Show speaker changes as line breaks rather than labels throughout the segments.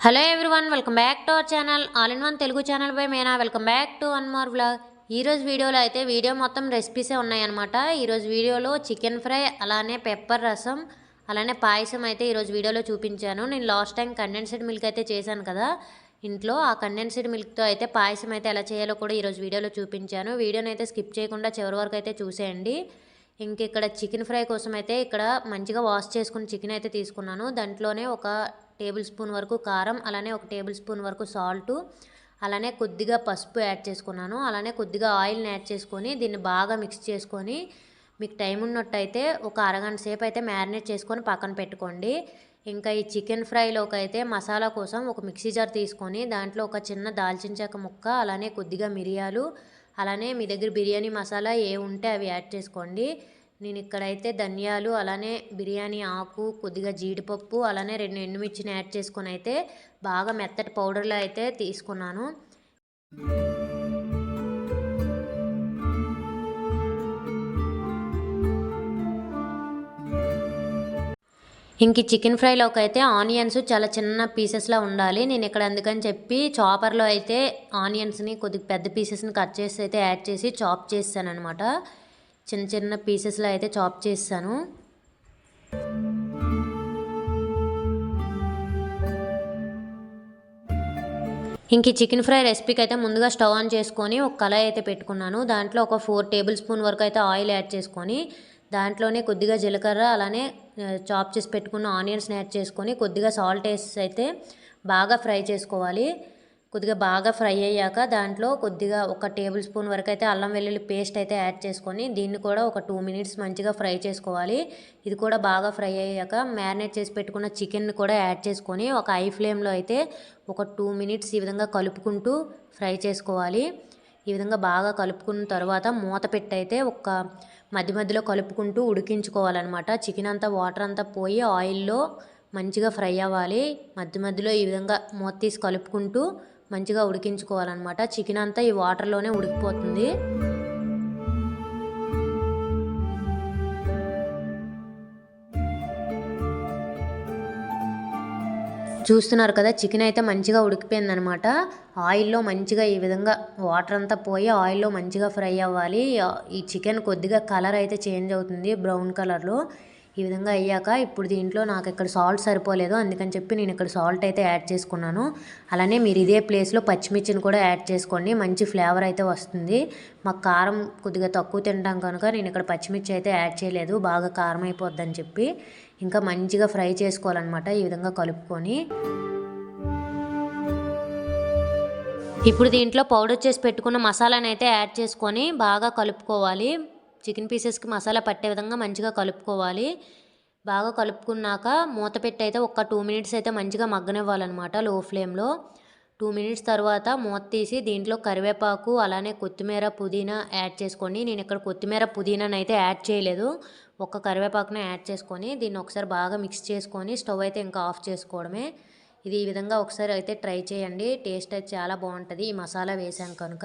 Hello everyone welcome back to our channel all in one Telugu channel by Meena welcome back to one more vlog ఈరోజు వీడియోలో అయితే video మొత్తం రెసిపీసే ఉన్నాయన్నమాట. ఈరోజు వీడియోలో చికెన్ ఫ్రై అలానే పెప్పర్ రసం అలానే పాయసం అయితే ఈరోజు వీడియోలో చూపించాను. నేను లాస్ట్ టైం కండెన్స్డ్ మిల్క్ అయితే చేశాను కదా. ఇంట్లో ఆ కండెన్స్డ్ మిల్క్తో అయితే పాయసం అయితే ఎలా చేయాలో కూడా ఈరోజు వీడియోలో చూపించాను. వీడియోని అయితే స్కిప్ చేయకుండా చివరి వరకు అయితే చూసేయండి. ఇంక ఇక్కడ చికెన్ ఫ్రై కోసం అయితే ఇక్కడ మంచిగా వాష్ చేసుకుని చికెన్ అయితే తీసుకున్నాను. దాంట్లోనే ఒక టేబుల్ స్పూన్ వరకు కారం అలానే ఒక టేబుల్ స్పూన్ వరకు సాల్టు అలానే కొద్దిగా పసుపు యాడ్ చేసుకున్నాను. అలానే కొద్దిగా ఆయిల్ని యాడ్ చేసుకొని దీన్ని బాగా మిక్స్ చేసుకొని మీకు టైం ఉన్నట్టయితే ఒక అరగంట సేపు అయితే మ్యారినేట్ చేసుకొని పక్కన పెట్టుకోండి. ఇంకా ఈ చికెన్ ఫ్రైలోకి అయితే మసాలా కోసం ఒక మిక్సీ జార్ తీసుకొని దాంట్లో ఒక చిన్న దాల్చిన చెక్క ముక్క అలానే కొద్దిగా మిరియాలు అలానే మీ దగ్గర బిర్యానీ మసాలా ఏ ఉంటే అవి యాడ్ చేసుకోండి. నేను ఇక్కడైతే ధనియాలు అలానే బిర్యానీ ఆకు కొద్దిగా జీడిపప్పు అలానే రెండు ఎండుమిర్చిని యాడ్ చేసుకొని అయితే బాగా మెత్తటి పౌడర్లో అయితే తీసుకున్నాను. ఇంక చికెన్ ఫ్రైలోకి అయితే ఆనియన్స్ చాలా చిన్న పీసెస్లో ఉండాలి. నేను ఇక్కడ అందుకని చెప్పి చాపర్లో అయితే ఆనియన్స్ని కొద్దిగా పెద్ద పీసెస్ని కట్ చేసి అయితే యాడ్ చేసి చాప్ చేస్తాను అనమాట చిన్న చిన్న పీసెస్లో అయితే చాప్ చేస్తాను. ఇంక ఈ చికెన్ ఫ్రై రెసిపీకి అయితే ముందుగా స్టవ్ ఆన్ చేసుకొని ఒక కళాయి అయితే పెట్టుకున్నాను. దాంట్లో ఒక ఫోర్ టేబుల్ స్పూన్ వరకు అయితే ఆయిల్ యాడ్ చేసుకొని దాంట్లోనే కొద్దిగా జీలకర్ర అలానే చాప్ చేసి పెట్టుకున్న ఆనియన్స్ని యాడ్ చేసుకొని కొద్దిగా సాల్ట్ వేసి అయితే బాగా ఫ్రై చేసుకోవాలి. కొద్దిగా బాగా ఫ్రై అయ్యాక దాంట్లో కొద్దిగా ఒక టేబుల్ స్పూన్ వరకు అయితే అల్లం వెల్లుల్లి పేస్ట్ అయితే యాడ్ చేసుకొని దీన్ని కూడా ఒక టూ మినిట్స్ మంచిగా ఫ్రై చేసుకోవాలి. ఇది కూడా బాగా ఫ్రై అయ్యాక మ్యారినేట్ చేసి పెట్టుకున్న చికెన్ కూడా యాడ్ చేసుకొని ఒక ఐ ఫ్లేమ్లో అయితే ఒక టూ మినిట్స్ ఈ విధంగా కలుపుకుంటూ ఫ్రై చేసుకోవాలి. ఈ విధంగా బాగా కలుపుకున్న తర్వాత మూత పెట్టి అయితే ఒక మధ్య మధ్యలో కలుపుకుంటూ ఉడికించుకోవాలన్నమాట. చికెన్ అంతా వాటర్ అంతా పోయి ఆయిల్లో మంచిగా ఫ్రై అవ్వాలి. మధ్య మధ్యలో ఈ విధంగా మూత తీసి కలుపుకుంటూ మంచిగా ఉడికించుకోవాలన్నమాట. చికెన్ అంతా ఈ వాటర్లోనే ఉడికిపోతుంది. చూస్తున్నారు కదా చికెన్ అయితే మంచిగా ఉడికిపోయిందనమాట ఆయిల్లో మంచిగా ఈ విధంగా వాటర్ అంతా పోయి ఆయిల్లో మంచిగా ఫ్రై అవ్వాలి. ఈ చికెన్ కొద్దిగా కలర్ అయితే చేంజ్ అవుతుంది బ్రౌన్ కలర్లో. ఈ విధంగా అయ్యాక ఇప్పుడు దీంట్లో నాకు ఇక్కడ సాల్ట్ సరిపోలేదు అందుకని చెప్పి నేను ఇక్కడ సాల్ట్ అయితే యాడ్ చేసుకున్నాను. అలానే మీరు ఇదే ప్లేస్లో పచ్చిమిర్చిని కూడా యాడ్ చేసుకోండి మంచి ఫ్లేవర్ అయితే వస్తుంది. మాకు కారం కొద్దిగా తక్కువ తింటాం కనుక నేను ఇక్కడ పచ్చిమిర్చి అయితే యాడ్ చేయలేదు బాగా కారం అయిపోద్దని చెప్పి. ఇంకా మంచిగా ఫ్రై చేసుకోవాలన్నమాట ఈ విధంగా కలుపుకొని. ఇప్పుడు దీంట్లో పౌడర్ చేసి పెట్టుకున్న మసాలాని అయితే యాడ్ చేసుకొని బాగా కలుపుకోవాలి. చికెన్ పీసెస్కి మసాలా పట్టే విధంగా మంచిగా కలుపుకోవాలి. బాగా కలుపుకున్నాక మూత పెట్టి అయితే ఒక టూ మినిట్స్ అయితే మంచిగా మగ్గనివ్వాలన్నమాట లో ఫ్లేమ్లో. టూ మినిట్స్ తర్వాత మూత తీసి దీంట్లో కరివేపాకు అలానే కొత్తిమీర పుదీనా యాడ్ చేసుకోండి. నేను ఇక్కడ కొత్తిమీర పుదీనాని అయితే యాడ్ చేయలేదు. ఒక్క కరివేపాకుని యాడ్ చేసుకొని దీన్ని ఒకసారి బాగా మిక్స్ చేసుకొని స్టవ్ అయితే ఇంకా ఆఫ్ చేసుకోవడమే. ఇది ఈ విధంగా ఒకసారి అయితే ట్రై చేయండి. టేస్ట్ అయితే చాలా బాగుంటుంది. ఈ మసాలా వేసాం కనుక.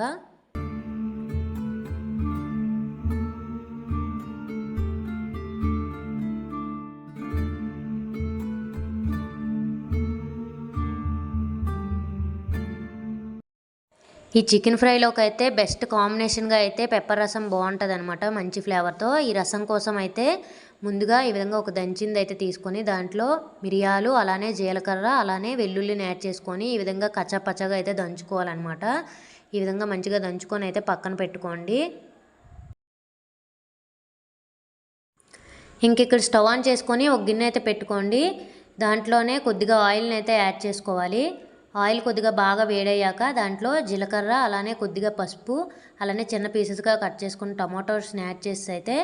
ఈ చికెన్ ఫ్రైలోకి అయితే బెస్ట్ కాంబినేషన్గా అయితే పెప్పర్ రసం బాగుంటుంది అనమాట మంచి ఫ్లేవర్తో. ఈ రసం కోసం అయితే ముందుగా ఈ విధంగా ఒక దంచింది అయితే తీసుకొని దాంట్లో మిరియాలు అలానే జీలకర్ర అలానే వెల్లుల్లిని యాడ్ చేసుకొని ఈ విధంగా కచ్చపచ్చగా అయితే దంచుకోవాలన్నమాట. ఈ విధంగా మంచిగా దంచుకొని అయితే పక్కన పెట్టుకోండి. ఇంక ఇక్కడ స్టవ్ ఆన్ చేసుకొని ఒక గిన్నె అయితే పెట్టుకోండి. దాంట్లోనే కొద్దిగా ఆయిల్ని అయితే యాడ్ చేసుకోవాలి. ఆయిల్ కొద్దిగా బాగా వేడయ్యాక దాంట్లో జీలకర్ర అలానే కొద్దిగా పసుపు అలానే చిన్న పీసెస్గా కట్ చేసుకుని టమాటోస్ని యాడ్ చేసి అయితే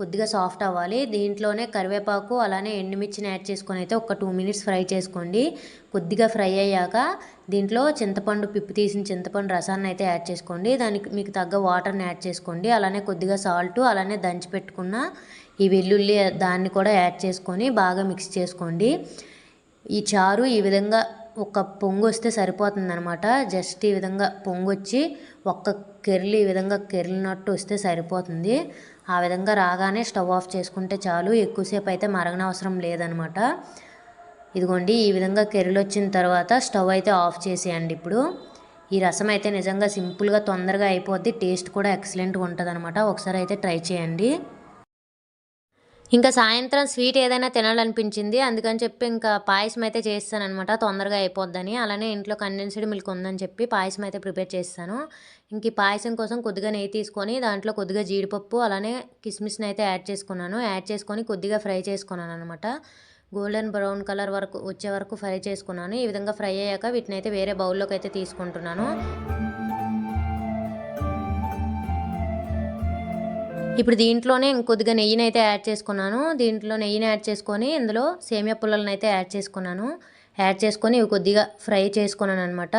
కొద్దిగా సాఫ్ట్ అవ్వాలి. దీంట్లోనే కరివేపాకు అలానే ఎండుమిర్చిని యాడ్ చేసుకొని అయితే ఒక టూ మినిట్స్ ఫ్రై చేసుకోండి. కొద్దిగా ఫ్రై అయ్యాక దీంట్లో చింతపండు పిప్పు తీసిన చింతపండు రసాన్ని అయితే యాడ్ చేసుకోండి. దానికి మీకు తగ్గ వాటర్ని యాడ్ చేసుకోండి. అలానే కొద్దిగా సాల్ట్ అలానే దంచి పెట్టుకున్న ఈ వెల్లుల్లి దాన్ని కూడా యాడ్ చేసుకొని బాగా మిక్స్ చేసుకోండి. ఈ చారు ఈ విధంగా ఒక పొంగు వస్తే సరిపోతుంది అనమాట జస్ట్ ఈ విధంగా పొంగు వచ్చి ఒక్క కెర్లు ఈ విధంగా కెర్లినట్టు వస్తే సరిపోతుంది. ఆ విధంగా రాగానే స్టవ్ ఆఫ్ చేసుకుంటే చాలు. ఎక్కువసేపు అయితే మరగనవసరం లేదనమాట ఇదిగోండి ఈ విధంగా కెరలు వచ్చిన తర్వాత స్టవ్ అయితే ఆఫ్ చేసేయండి ఇప్పుడు. ఈ రసం అయితే నిజంగా సింపుల్గా తొందరగా అయిపోద్ది. టేస్ట్ కూడా ఎక్సలెంట్గా ఉంటుంది అనమాట ఒకసారి అయితే ట్రై చేయండి. ఇంకా సాయంత్రం స్వీట్ ఏదైనా తినాలనిపించింది. అందుకని చెప్పి ఇంకా పాయసం అయితే చేస్తాను అనమాట తొందరగా అయిపోద్దని. అలానే ఇంట్లో కండెన్స్డ్ మిల్క్ ఉందని చెప్పి పాయసం అయితే ప్రిపేర్ చేస్తాను. ఇంక ఈ పాయసం కోసం కొద్దిగా నెయ్యి తీసుకొని దాంట్లో కొద్దిగా జీడిపప్పు అలానే కిస్మిస్ని అయితే యాడ్ చేసుకున్నాను. యాడ్ చేసుకొని కొద్దిగా ఫ్రై చేసుకున్నాను అనమాట గోల్డెన్ బ్రౌన్ కలర్ వరకు వచ్చే వరకు ఫ్రై చేసుకున్నాను. ఈ విధంగా ఫ్రై అయ్యాక వీటిని అయితే వేరే బౌల్లోకి అయితే తీసుకుంటున్నాను. ఇప్పుడు దీంట్లోనే ఇంకొద్దిగా నెయ్యిని అయితే యాడ్ చేసుకున్నాను. దీంట్లో నెయ్యిని యాడ్ చేసుకొని ఇందులో సేమియా పుల్లలను అయితే యాడ్ చేసుకున్నాను. యాడ్ చేసుకొని ఇవి కొద్దిగా ఫ్రై చేసుకున్నాను అనమాట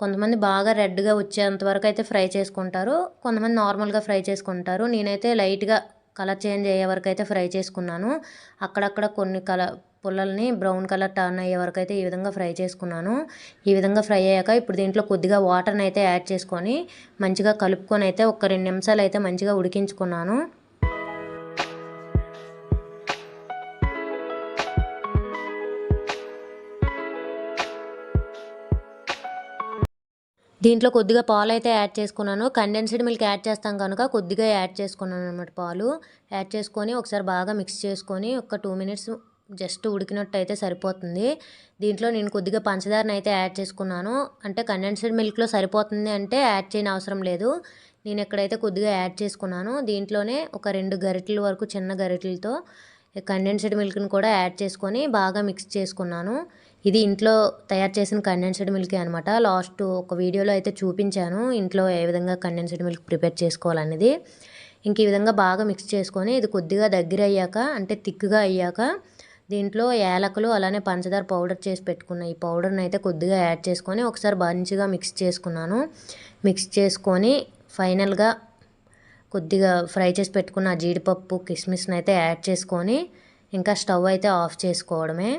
కొంతమంది బాగా రెడ్గా వచ్చేంత వరకు అయితే ఫ్రై చేసుకుంటారు. కొంతమంది నార్మల్గా ఫ్రై చేసుకుంటారు. నేనైతే లైట్గా కలర్ చేంజ్ అయ్యే వరకు అయితే ఫ్రై చేసుకున్నాను. అక్కడక్కడ కొన్ని కలర్ పుల్లల్ని బ్రౌన్ కలర్ టర్న్ అయ్యే వరకు అయితే ఈ విధంగా ఫ్రై చేసుకున్నాను. ఈ విధంగా ఫ్రై అయ్యాక ఇప్పుడు దీంట్లో కొద్దిగా వాటర్ని అయితే యాడ్ చేసుకొని మంచిగా కలుపుకొని అయితే ఒక రెండు నిమిషాలు అయితే మంచిగా ఉడికించుకున్నాను. దీంట్లో కొద్దిగా పాలు అయితే యాడ్ చేసుకున్నాను. కండెన్స్డ్ మిల్క్ యాడ్ చేస్తాం కనుక కొద్దిగా యాడ్ చేసుకున్నాను అనమాట పాలు. యాడ్ చేసుకొని ఒకసారి బాగా మిక్స్ చేసుకొని ఒక టూ మినిట్స్ జస్ట్ ఉడికినట్టు అయితే సరిపోతుంది. దీంట్లో నేను కొద్దిగా పంచదారని అయితే యాడ్ చేసుకున్నాను. అంటే కండెన్స్డ్ మిల్క్లో సరిపోతుంది అంటే యాడ్ చేయని అవసరం లేదు. నేను ఎక్కడైతే కొద్దిగా యాడ్ చేసుకున్నాను. దీంట్లోనే ఒక రెండు గరిటెల వరకు చిన్న గరిటెలతో కండెన్స్డ్ మిల్క్ని కూడా యాడ్ చేసుకొని బాగా మిక్స్ చేసుకున్నాను. ఇది ఇంట్లో తయారు చేసిన కండెన్స్డ్ మిల్క్ అనమాట లాస్ట్ ఒక వీడియోలో అయితే చూపించాను ఇంట్లో ఏ విధంగా కండెన్స్డ్ మిల్క్ ప్రిపేర్ చేసుకోవాలనేది. ఇంక ఈ విధంగా బాగా మిక్స్ చేసుకొని ఇది కొద్దిగా దగ్గర అయ్యాక అంటే థిక్గా అయ్యాక దీంట్లో యాలకులు అలానే పంచదార పౌడర్ చేసి పెట్టుకున్న ఈ పౌడర్ని అయితే కొద్దిగా యాడ్ చేసుకొని ఒకసారి మంచిగా మిక్స్ చేసుకున్నాను. మిక్స్ చేసుకొని ఫైనల్గా కొద్దిగా ఫ్రై చేసి పెట్టుకున్న జీడిపప్పు కిస్మిస్ని అయితే యాడ్ చేసుకొని ఇంకా స్టవ్ అయితే ఆఫ్ చేసుకోవడమే.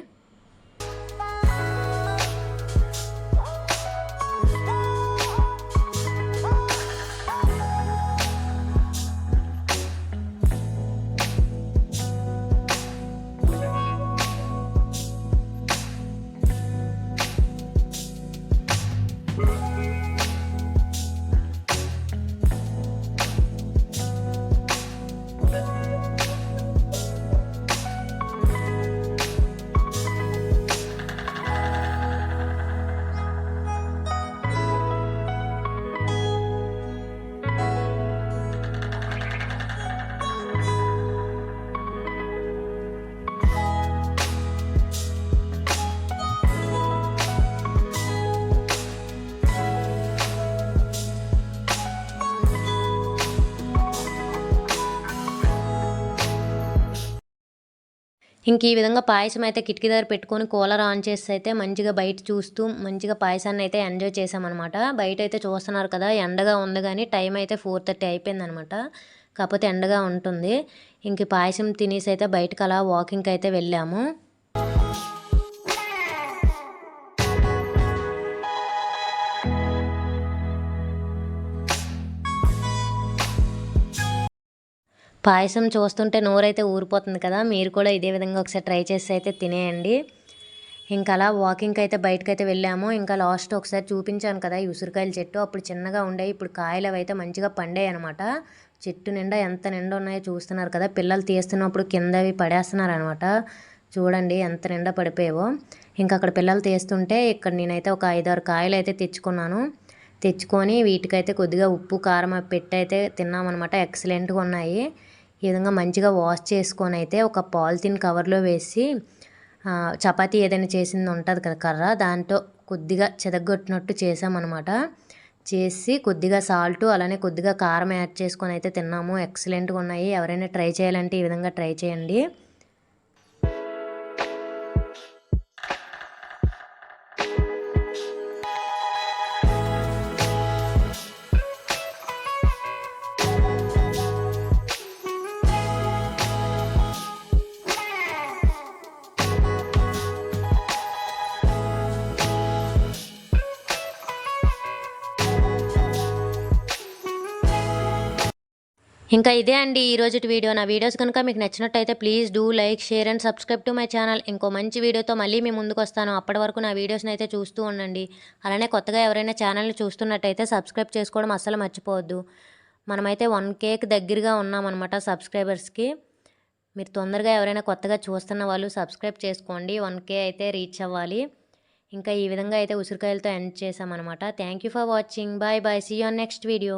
ఇంక ఈ విధంగా పాయసం అయితే కిటికీ దగ్గర పెట్టుకొని కూలర్ ఆన్ చేసి అయితే మంచిగా బయట చూస్తూ మంచిగా పాయసాన్ని అయితే ఎంజాయ్ చేసామన్నమాట బయట అయితే చూస్తున్నారు కదా ఎండగా ఉంది కానీ టైం అయితే ఫోర్ థర్టీ అయిపోయిందనమాట కాకపోతే ఎండగా ఉంటుంది. ఇంక పాయసం తినేసి అయితే బయటకు అలా వాకింగ్కి అయితే వెళ్ళాము. పాయసం చూస్తుంటే నోరైతే ఊరిపోతుంది కదా మీరు కూడా ఇదే విధంగా ఒకసారి ట్రై చేసి అయితే తినేయండి. ఇంకా అలా వాకింగ్కి అయితే బయటకు అయితే వెళ్ళాము. ఇంకా లాస్ట్ ఒకసారి చూపించాను కదా ఈ ఉసిరికాయల చెట్టు. అప్పుడు చిన్నగా ఉండే ఇప్పుడు కాయలు అవి అయితే మంచిగా పండాయి అనమాట చెట్టు నిండా ఎంత నిండా ఉన్నాయో చూస్తున్నారు కదా పిల్లలు తీస్తున్నప్పుడు కింద అవి పడేస్తున్నారు అనమాట చూడండి ఎంత నిండా పడిపోయావో. ఇంకా అక్కడ పిల్లలు తీస్తుంటే ఇక్కడ నేనైతే ఒక ఐదారు కాయలు అయితే తెచ్చుకున్నాను. తెచ్చుకొని వీటికైతే కొద్దిగా ఉప్పు కారం పెట్టి అయితే తిన్నామన్నమాట. ఎక్సలెంట్గా ఉన్నాయి. ఈ విధంగా మంచిగా వాష్ చేసుకొని అయితే ఒక పాలిథిన్ కవర్లో వేసి చపాతీ ఏదైనా చేసింది ఉంటుంది కదా కర్ర దాంతో కొద్దిగా చెదగొట్టినట్టు చేసామన్నమాట. చేసి కొద్దిగా సాల్ట్ అలానే కొద్దిగా కారం యాడ్ చేసుకొని అయితే తిన్నాము. ఎక్సలెంట్గా ఉన్నాయి. ఎవరైనా ట్రై చేయాలంటే ఈ విధంగా ట్రై చేయండి. ఇంకా ఇదే అండి ఈ రోజు వీడియో. నా వీడియోస్ కనుక మీకు నచ్చినట్టయితే please do like share and subscribe to my channel. ఇంకో మంచి వీడియోతో మళ్ళీ మీ ముందుకు వస్తాను. అప్పటి వరకు నా వీడియోస్ని అయితే చూస్తూ ఉండండి. అలానే కొత్తగా ఎవరైనా ఛానల్ని చూస్తున్నట్టయితే సబ్స్క్రైబ్ చేసుకోవడం అస్సలు మర్చిపోవద్దు. మనమైతే వన్ కేక్ దగ్గరగా ఉన్నామన్నమాట సబ్స్క్రైబర్స్కి. మీరు తొందరగా ఎవరైనా కొత్తగా చూస్తున్న వాళ్ళు సబ్స్క్రైబ్ చేసుకోండి. వన్ కే అయితే రీచ్ అవ్వాలి. ఇంకా ఈ విధంగా అయితే ఉసిరికాయలతో ఎండ్ చేసామన్నమాట thank you for watching. Bye bye. See on next video.